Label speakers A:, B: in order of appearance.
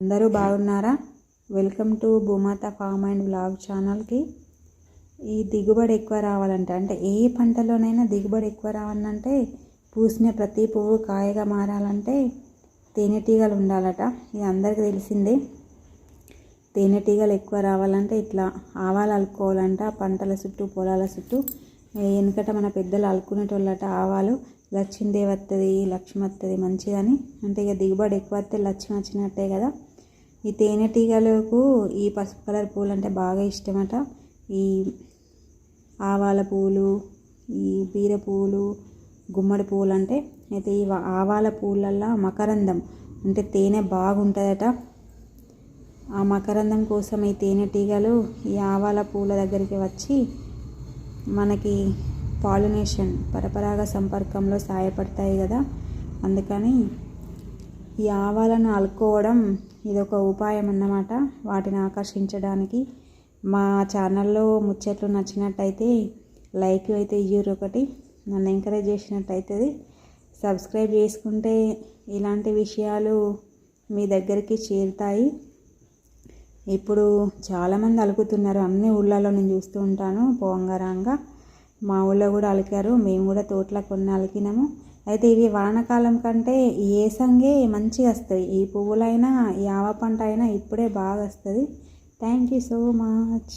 A: అందరూ బాగున్నారా? Welcome to Bhoomata farm and blog ఛానల్కి. ఈ దిగుబడి ఎక్కువ రావాలంటే. అంటే ఏ పంటలోనైనా దిగుబడి ఎక్కువ రావాలంటే పూసిన ప్రతి పువ్వు కాయగా మారాలంటే తేనెటీగలు ఉండాలట. ఇది అందరికీ తెలిసిందే. తేనెటీగలు ఎక్కువ రావాలంటే ఇట్లా ఆవాలు అలుకోవాలంట పంటల చుట్టూ పొలాల చుట్టూ. వెనుకట మన పెద్దలు అలుకునేటోళ్ళట ఆవాలు. లక్ష్మీదేవి వస్తుంది లక్ష్మి వస్తుంది మంచిదని. అంటే ఇక దిగుబడి ఎక్కువ వస్తే లక్ష్మి వచ్చినట్టే కదా. ఈ తేనెటీగలకు ఈ పసుపు కలర్ పూలు అంటే బాగా ఇష్టమట. ఈ ఆవాల పూలు ఈ బీర పూలు గుమ్మడి పూలు అంటే అయితే ఈ ఆవాల పూలల్లో మకరందం. అంటే తేనె బాగుంటుందట. ఆ మకరందం కోసం ఈ తేనెటీగలు ఈ ఆవాల పూల దగ్గరికి వచ్చి మనకి పాలినేషన్ పరపరాగ సంపర్కంలో సహాయపడతాయి కదా. అందుకని ఈ ఆవాలను అలుకోవడం ఇది ఒక ఉపాయం అన్నమాట. వాటిని ఆకర్షించడానికి మా ఛానల్లో ముచ్చట్లు నచ్చినట్టయితే లైక్ అయితే ఇయ్యూరు ఒకటి. నన్ను ఎంకరేజ్ చేసినట్టయితుంది సబ్స్క్రైబ్ చేసుకుంటే ఇలాంటి విషయాలు మీ దగ్గరికి చేరుతాయి. ఇప్పుడు చాలామంది అలుకుతున్నారు. అన్ని ఊళ్ళలో నేను చూస్తూ ఉంటాను. పోంగరంగా మా ఊళ్ళో కూడా అలికారు. మేము కూడా తోటలో కొన్ని అలికినాము. అయితే ఇవి వానకాలం కంటే ఏసంగే మంచిగా వస్తాయి. ఈ పువ్వులైనా ఈ ఆవ పంట అయినా ఇప్పుడే బాగా వస్తుంది. Thank you so much